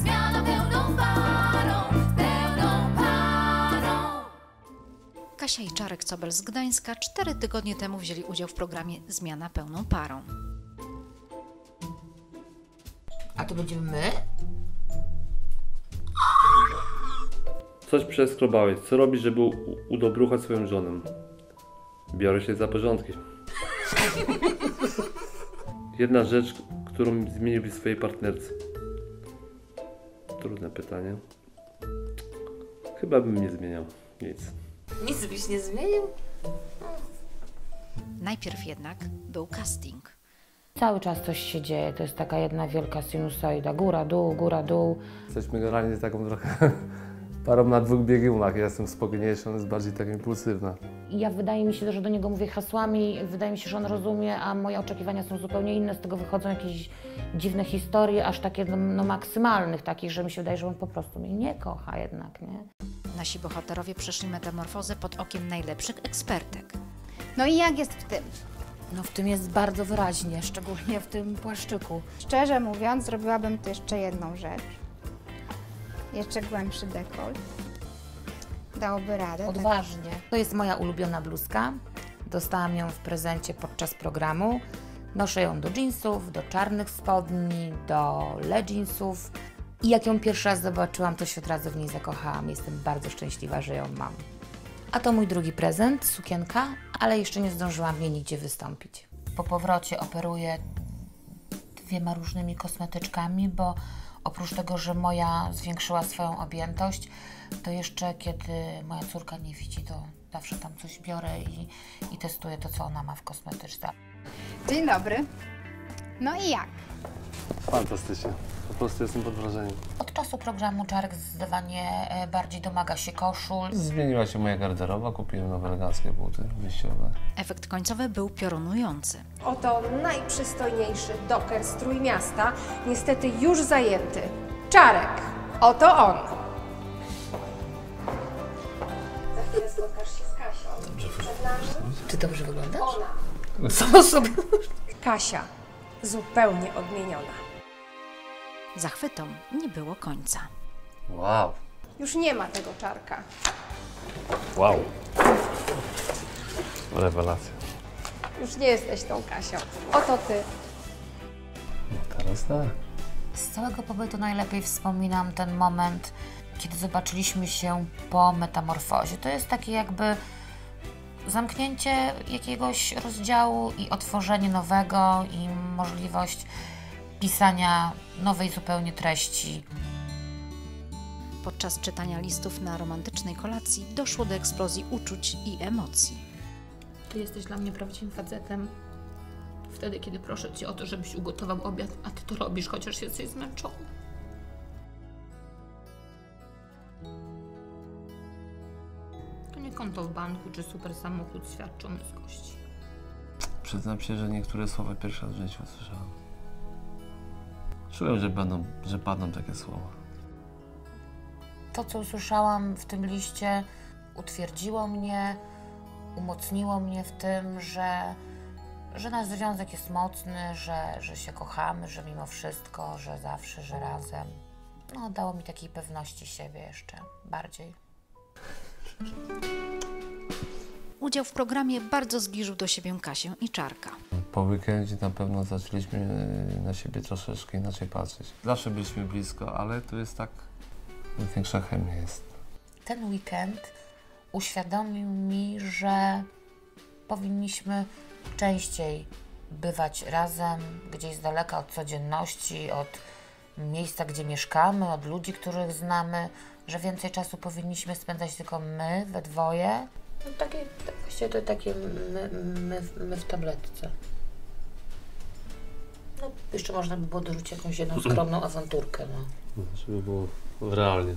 Zmiana pełną parą, pełną parą. Kasia i Czarek Cobel z Gdańska cztery tygodnie temu wzięli udział w programie Zmiana pełną parą. A to będziemy my? Coś przeskrobałeś. Co robisz, żeby u- udobruchać swoją żonę? Biorę się za porządki. Jedna rzecz, którą zmieniłbyś swojej partnerce. Trudne pytanie. Chyba bym nie zmieniał. Nic. Nic byś nie zmienił? Najpierw jednak był casting. Cały czas coś się dzieje, to jest taka jedna wielka sinusoida, góra, dół, góra, dół. Jesteśmy generalnie taką trochę parą na dwóch biegunach. Ja jestem spokojniejszy, on jest bardziej tak impulsywna. I ja wydaje mi się, że do niego mówię hasłami, wydaje mi się, że on rozumie, a moje oczekiwania są zupełnie inne, z tego wychodzą jakieś dziwne historie, aż takie no, no maksymalnych takich, że mi się wydaje, że on po prostu mnie nie kocha jednak, nie? Nasi bohaterowie przeszli metamorfozę pod okiem najlepszych ekspertek. No i jak jest w tym? No w tym jest bardzo wyraźnie, szczególnie w tym płaszczyku. Szczerze mówiąc, zrobiłabym tu jeszcze jedną rzecz. Jeszcze głębszy dekolt. Dałoby radę. tak? Odważnie. To jest moja ulubiona bluzka. Dostałam ją w prezencie podczas programu. Noszę ją do jeansów, do czarnych spodni, do leginsów. I jak ją pierwszy raz zobaczyłam, to się od razu w niej zakochałam. Jestem bardzo szczęśliwa, że ją mam. A to mój drugi prezent, sukienka, ale jeszcze nie zdążyłam niej nigdzie wystąpić. Po powrocie operuję dwiema różnymi kosmetyczkami, bo oprócz tego, że moja zwiększyła swoją objętość, to jeszcze kiedy moja córka nie widzi, to zawsze tam coś biorę i, i testuję to, co ona ma w kosmetyczce. Dzień dobry. No i jak? Fantastycznie. Po prostu jestem pod wrażeniem. Od czasu programu Czarek zdecydowanie e, bardziej domaga się koszul. Zmieniła się moja garderoba, kupiłem nowe eleganckie buty wyjściowe. Efekt końcowy był piorunujący. Oto najprzystojniejszy doker z Trójmiasta, niestety już zajęty. Czarek, oto on. Za chwilę spotkasz się z Kasią. Przed nami Czy dobrze wyglądasz? ona. Samo sobie. Kasia, zupełnie odmieniona. Zachwytom nie było końca. Wow. Już nie ma tego czarka. Wow. Rewelacja. Już nie jesteś tą Kasią. Oto ty. No teraz tak. Z całego pobytu najlepiej wspominam ten moment, kiedy zobaczyliśmy się po metamorfozie. To jest takie jakby zamknięcie jakiegoś rozdziału i otworzenie nowego i możliwość pisania nowej zupełnie treści. Podczas czytania listów na romantycznej kolacji doszło do eksplozji uczuć i emocji. Ty jesteś dla mnie prawdziwym facetem. Wtedy, kiedy proszę cię o to, żebyś ugotował obiad, a ty to robisz, chociaż jesteś zmęczony. Konto w banku czy super samochód świadczy o męskości. Przyznam się, że niektóre słowa pierwszy raz w życiu słyszałem. Czułem, że, będą, że padną takie słowa. To, co usłyszałam w tym liście, utwierdziło mnie, umocniło mnie w tym, że, że nasz związek jest mocny, że, że się kochamy, że mimo wszystko, że zawsze, że razem. No, dało mi takiej pewności siebie jeszcze bardziej. Udział w programie bardzo zbliżył do siebie Kasię i Czarka. Po weekendzie na pewno zaczęliśmy e, na siebie troszeczkę inaczej patrzeć. Zawsze byliśmy blisko, ale tu jest tak... Większa chemia jest. Ten weekend uświadomił mi, że powinniśmy częściej bywać razem, gdzieś z daleka od codzienności, od miejsca, gdzie mieszkamy, od ludzi, których znamy, że więcej czasu powinniśmy spędzać tylko my, we dwoje. No takie, właściwie to takie my, my, my w tabletce. No, jeszcze można by było dorzucić jakąś jedną skromną awanturkę, no. Żeby było realnie.